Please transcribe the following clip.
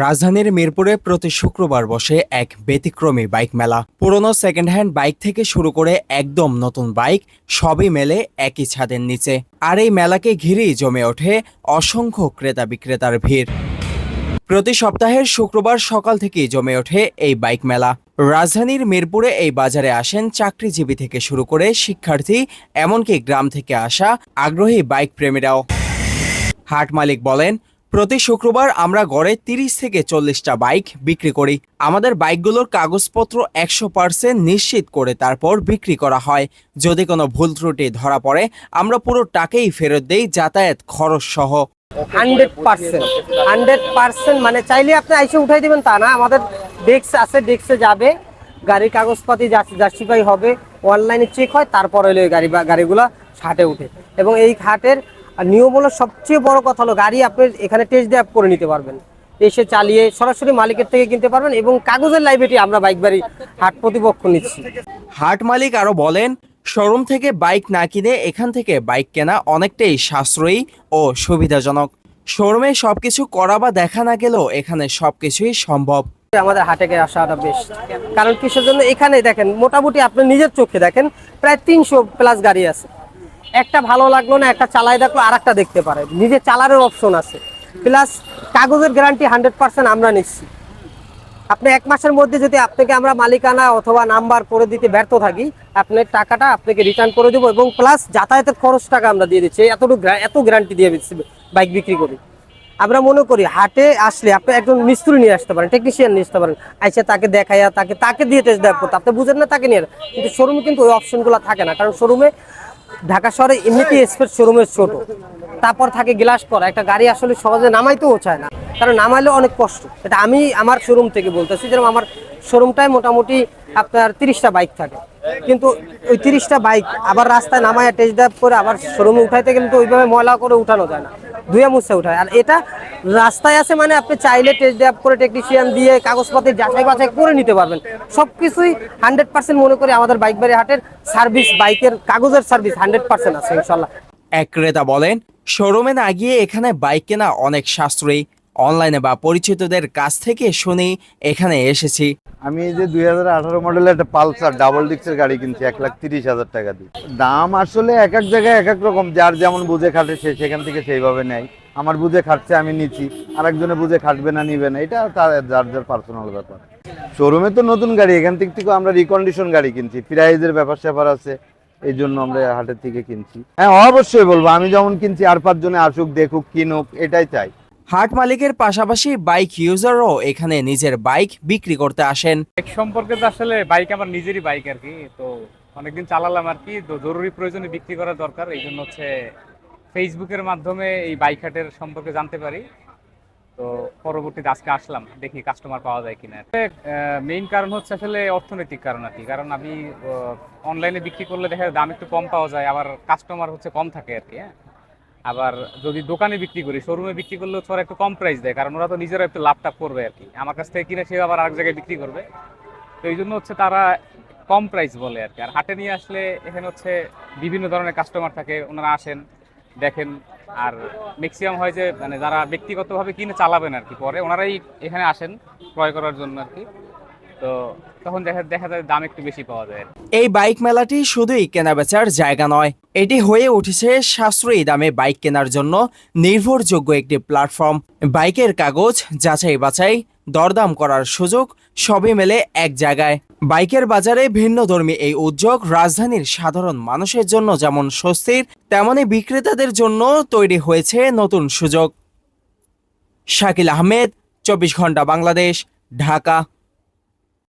রাজধানীর মিরপুরে প্রতি শুক্রবার বসে এক ব্যতিক্রমী বাইক মেলা। পুরনো সেকেন্ড হ্যান্ড বাইক থেকে শুরু করে একদম নতুন বাইক সবই মেলে একই ছাদের নিচে। আর এই মেলাকে ঘিরেই জমে ওঠে অসংখ্য ক্রেতা বিক্রেতার ভিড়। প্রতি সপ্তাহের শুক্রবার সকাল থেকেই জমে ওঠে এই বাইক মেলা। রাজধানীর মিরপুরে এই বাজারে আসেন চাকরিজীবী থেকে শুরু করে শিক্ষার্থী, এমনকি গ্রাম থেকে আসা আগ্রহী বাইক প্রেমীরাও। হাট মালিক বলেন প্রতি শুক্রবার আমরা গড়ে তিরিশ থেকে চল্লিশটা বাইক বিক্রি করি। আমাদের বাইকগুলোর কাগজপত্র একশো পার্সেন্ট নিশ্চিত করে তারপর বিক্রি করা হয়। যদি কোনো ভুল ত্রুটি ধরা পড়ে, আমরা পুরো টাকাই ফেরত দেই যাতায়াত খরচ সহ। Hundred percent. হান্ড্রেড পার্সেন্ট মানে চাইলে আপনি আইসে উঠাই দিবেন তা না। আমাদের ডেস্ক আছে, ডেস্কে যাবে। গাড়ির কাগজপাতি জার্সিফাই হবে। অনলাইনে চেক হয়, তারপর হলো গাড়ি গাড়িগুলো হাটে উঠে। এবং এই হাটের নিয়ম হলো সবচেয়ে বড় কথা হলো গাড়ি আপনি এখানে টেস্ট ড্রাইভ করে নিতে পারবেন। এসে চালিয়ে সরাসরি মালিকের থেকে কিনতে পারবেন এবং কাগজের লাইব্রেরি আমরা বাইক বাড়ি হাট প্রতিপক্ষ নিচ্ছি। হাট মালিক আরও বলেন শোরুম থেকে বাইক না কিনে এখান থেকে বাইক কেনা অনেকটাই সাশ্রয়ী ও সুবিধাজনক। শোরুমে সবকিছু করা বা দেখা না গেলেও এখানে সবকিছুই সম্ভব। আমাদের হাটে গিয়ে আসাটা বেশ কারণ কিসের জন্য? এখানে দেখেন মোটামুটি আপনি নিজের চোখে দেখেন প্রায় তিনশো প্লাস গাড়ি আছে। একটা ভালো লাগল না, একটা চালাই দেখল আর একটা দেখতে পারে। নিজে চালানোর অপশন আছে। প্লাস কাগজের গ্যারান্টি হান্ড্রেড পার্সেন্ট আমরা নিচ্ছি। আপনি এক মাসের মধ্যে যদি আপনাকে আমরা মালিকানা অথবা নাম্বার করে দিতে ব্যর্থ থাকি, আপনার টাকাটা আপনাকে রিটার্ন করে দেবো এবং প্লাস যাতায়াতের খরচ টাকা আমরা দিয়ে দিচ্ছি। এতটুকু এত গ্যারান্টি দিয়ে দিচ্ছি বাইক বিক্রি করি। আমরা মনে করি, হাটে আসলে আপনি একজন মিস্ত্রি নিয়ে আসতে পারেন টেকনিশিয়ান নিয়ে আসতে পারেন। আইসা তাকে দেখাইয়া, তাকে তাকে দিয়ে টেস্ট ড্রাইভ করতে। আপনি বুঝেন না তাকে নিয়ে। কিন্তু শোরুমে কিন্তু ওই অপশনগুলো থাকে না। কারণ শোরুমে ঢাকা শহরে এমনিতেই এক্সপ্রেস শোরুমের ছোট। তারপর থাকে গ্লাস করা একটা গাড়ি আসলে সহজে নামাইতেও চায় না। কারণ নামাইলে অনেক কষ্ট। এটা আমি আমার শোরুম থেকে বলতেছি, যেরকম আমার শোরুমটায় মোটামুটি আপনার তিরিশটা বাইক থাকে। কিন্তু ওই তিরিশটা বাইক আবার রাস্তায় নামায় টেস্ট ড্রাইভ করে আবার শোরুমে উঠাইতে কিন্তু ওইভাবে ময়লা করে উঠানো যায় না। ধুয়ে মুছে উঠায়। আর এটা রাস্তায় আছে মানে আপনি চাইলে টেস্ট ড্রাইভ করে টেকনিশিয়ান দিয়ে কাগজপাতি যাচাই বাছাই করে নিতে পারবেন। সব কিছুই হান্ড্রেড পার্সেন্ট মনে করি আমাদের বাইক বাড়ি হাটের সার্ভিস বাইকের কাগজের সার্ভিস হান্ড্রেড পার্সেন্ট আছে ইনশাল্লাহ। এক ক্রেতা বলেন, শোরুমে না গিয়ে এখানে বাইক কেনা অনেক সাশ্রয়ী। অনলাইনে বা পরিচিতদের কাছ থেকে শুনি এখানে এসেছি। আমি এই যে দুই হাজার আঠারো মডেলের একটা পালসার ডাবল ডিক্সের গাড়ি কিনছি, এক লাখ তিরিশ হাজার টাকা দিয়ে। দাম আসলে এক এক জায়গায় এক এক রকম, যার যেমন বুঝে খাটে, সে সেখান থেকে সেইভাবে নেয়। আমার বুঝে খাটছে, আমি নিচ্ছি। আর একজনে বুঝে খাটবে না, নিবে না, এটা তার, যার যার পার্সোনাল ব্যাপার। শোরুমে তো নতুন গাড়ি, এখান থেকে থেকে আমরা রিকন্ডিশন গাড়ি কিনছি। প্রাইজের ব্যাপার স্যাপার আছে, এই জন্য আমরা হাটের থেকে কিনছি। হ্যাঁ অবশ্যই বলব, আমি যেমন কিনছি, আর পাঁচজনে আসুক, দেখুক, কিনুক, এটাই চাই। হাট মালিকের পাশাপাশি বাইক ইউজারও এখানে নিজের বাইক বিক্রি করতে আসেন। বাইক সম্পর্কে তো আসলে বাইক আমার নিজেরই বাইক আর কি, তো অনেকদিন চালালাম আর কি, তো জরুরি প্রয়োজনে বিক্রি করা দরকার, এই জন্য হচ্ছে ফেসবুকের মাধ্যমে এই বাইক হাটের সম্পর্কে জানতে পারি। তো পরবর্তীতে আজকে আসলাম, দেখি কাস্টমার পাওয়া যায় কিনা। মেইন কারণ হচ্ছে আসলে অর্থনৈতিক কারণ আর কি, কারণ আমি অনলাইনে বিক্রি করলে দেখা যায় দাম একটু কম পাওয়া যায়, আবার কাস্টমার হচ্ছে কম থাকে আর কি হ্যাঁ। আবার যদি দোকানে বিক্রি করি শোরুমে বিক্রি করলে হচ্ছে একটু কম প্রাইস দেয়, কারণ ওরা তো নিজেরা একটু লাভ টাভ করবে আর কি। আমার কাছ থেকে কিনে সে আবার আরেক জায়গায় বিক্রি করবে। তো এই জন্য হচ্ছে তারা কম প্রাইস বলে আর কি। আর হাটে নিয়ে আসলে এখানে হচ্ছে বিভিন্ন ধরনের কাস্টমার থাকে, ওনারা আসেন, দেখেন। আর ম্যাক্সিমাম হয় যে মানে যারা ব্যক্তিগতভাবে কিনে চালাবেন আর কি, পরে ওনারাই এখানে আসেন, ক্রয় করার জন্য আর কি। তো তখন দেখা দেখা যায় দাম একটু বেশি পাওয়া যায় আর কি। এই বাইক মেলাটি শুধুই কেনাবেচার জায়গা নয়, এটি হয়ে উঠেছে সাশ্রয়ী দামে বাইক কেনার জন্য নির্ভরযোগ্য একটি প্ল্যাটফর্ম। বাইকের কাগজ, যাচাই বাছাই, দরদাম করার সুযোগ, সবই মেলে এক জায়গায়। বাইকের বাজারে ভিন্ন ধর্মী এই উদ্যোগ রাজধানীর সাধারণ মানুষের জন্য যেমন স্বস্তির, তেমনি বিক্রেতাদের জন্য তৈরি হয়েছে নতুন সুযোগ। শাকিল আহমেদ, চব্বিশ ঘণ্টা বাংলাদেশ, ঢাকা।